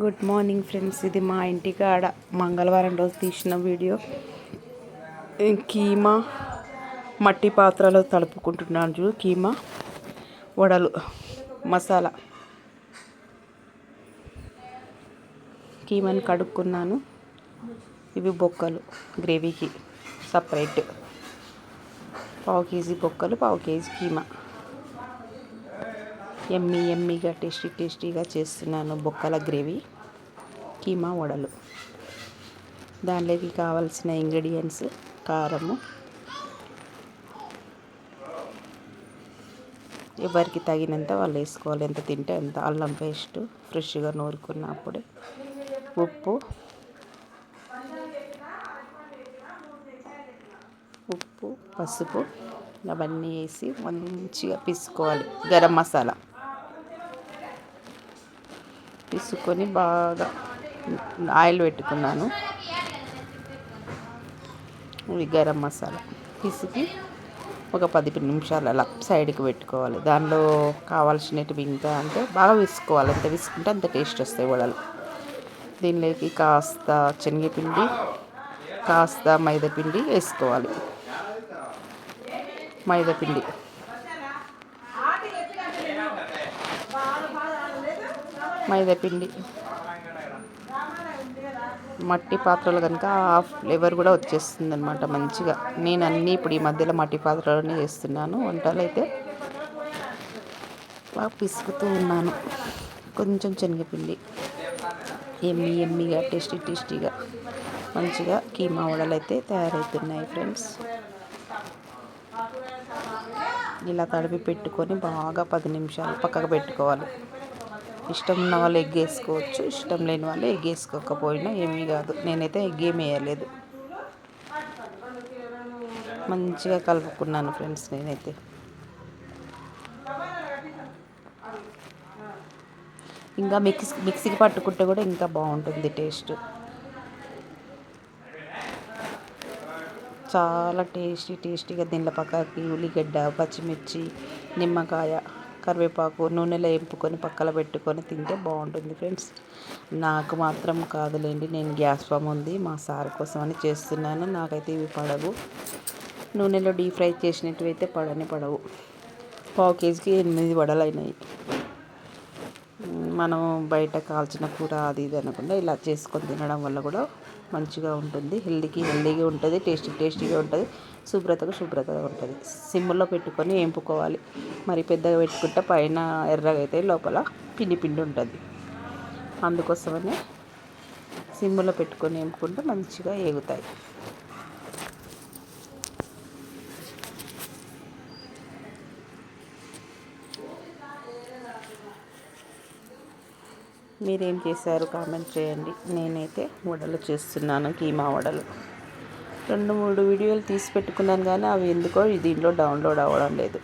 Good morning friends ఇది మా ఇంటి కాడ మంగళవారం రోజు తీసిన వీడియో. కీమా మట్టి పాత్రలో తలుపుకుంటున్నాను చూడు కీమా వడలు మసాలా. కీమాని కడుక్కున్నాను. ఇవి బొక్కలు గ్రేవీకి సపరేట్. పావు కేజీ బొక్కలు పావు కేజీ కీమా. ఎమ్మీ ఎమ్మీగా టేస్టీ టేస్టీగా చేస్తున్నాను బొక్కల గ్రేవీ. కీమా వడలు. దానిలోకి కావాల్సిన ఇంగ్రీడియంట్స్ కారము. ఎవరికి తగినంత వాళ్ళు వేసుకోవాలి. ఎంత తింటే అంత అల్లం పేస్ట్ ఫ్రెష్గా నూరుకున్నప్పుడే. ఉప్పు. ఉప్పు పసుపు. అవన్నీ వేసి మంచిగా పిసుకోవాలి. గరం మసాలా. తీసుకొని బాగా ఆయిల్ పెట్టుకున్నాను. ఇవి గరం మసాలా. పిసికి ఒక పది నిమిషాలు అలా సైడ్కి పెట్టుకోవాలి. దానిలో కావాల్సినవి ఇంకా అంటే బాగా విసుకోవాలి. ఎంత విసుకుంటే అంత టేస్ట్ వస్తాయి వడలు. దీనిలోకి కాస్త శనగపిండి కాస్త మైదాపిండి వేసుకోవాలి. మైదాపిండి. మైదాపిండి మట్టి పాత్రలు కనుక ఆ ఫ్లేవర్ కూడా వచ్చేస్తుంది అనమాట మంచిగా. నేను అన్నీ ఇప్పుడు ఈ మధ్యలో మట్టి పాత్రలోనే చేస్తున్నాను. వంటలు అయితే బాగా పిసుకుతూ ఉన్నాను. కొంచెం శనగపిండి. ఎమ్మి ఎమ్మిగా టేస్టీ టేస్టీగా మంచిగా కీమా వడలు అయితే తయారవుతున్నాయి ఫ్రెండ్స్. ఇలా తడిపి పెట్టుకొని బాగా పది నిమిషాలు పక్కకు పెట్టుకోవాలి. ఇష్టం ఉన్న వాళ్ళు ఎగ్ వేసుకోవచ్చు ఇష్టం లేని వాళ్ళు ఎగ్ వేసుకోకపోయినా ఏమీ కాదు. నేనైతే ఎగ్ ఏమి వేయలేదు. మంచిగా కలుపుకున్నాను ఫ్రెండ్స్ నేనైతే. ఇంకా మిక్స్ మిక్సీకి పట్టుకుంటే కూడా ఇంకా బాగుంటుంది టేస్ట్. చాలా టేస్టీ టేస్టీగా దీనిలో పక్కకి ఉల్లిగడ్డ పచ్చిమిర్చి నిమ్మకాయ. కరివేపాకు నూనెలో వేపుకొని పక్కన పెట్టుకొని తింటే బాగుంటుంది ఫ్రెండ్స్. నాకు మాత్రం కాదులేండి నేను గ్యాస్ ఫామ్ ఉంది మా సార్ కోసం అని చేస్తున్నాను. నాకైతే ఇవి పడవు. నూనెలో డీప్ ఫ్రై చేసినట్టు అయితే పడని పడవు. పావు కేజీకి ఎనిమిది వడలు అయినాయి మనం బయట కాల్చిన కూర అది ఇది అనకుండా ఇలా చేసుకొని తినడం వల్ల కూడా మంచిగా ఉంటుంది. హెల్దీకి హెల్దీగా ఉంటుంది టేస్టీ టేస్టీగా ఉంటుంది శుభ్రతకు శుభ్రతగా ఉంటుంది. సిమ్లో పెట్టుకొని వేపుకోవాలి మరి పెద్దగా పెట్టుకుంటే పైన ఎర్రగా అయితే లోపల పిండి పిండి ఉంటుంది. అందుకోసమని సిమ్లో పెట్టుకొని వేపుకుంటే మంచిగా ఏగుతాయి. మీరేం చేశారు? కామెంట్ చేయండి. నేనైతే వడలు చేస్తున్నాను కీమా వడలు. రెండు మూడు వీడియోలు తీసి పెట్టుకున్నాను కానీ అవి ఎందుకో దీంట్లో డౌన్లోడ్ అవ్వడం లేదు.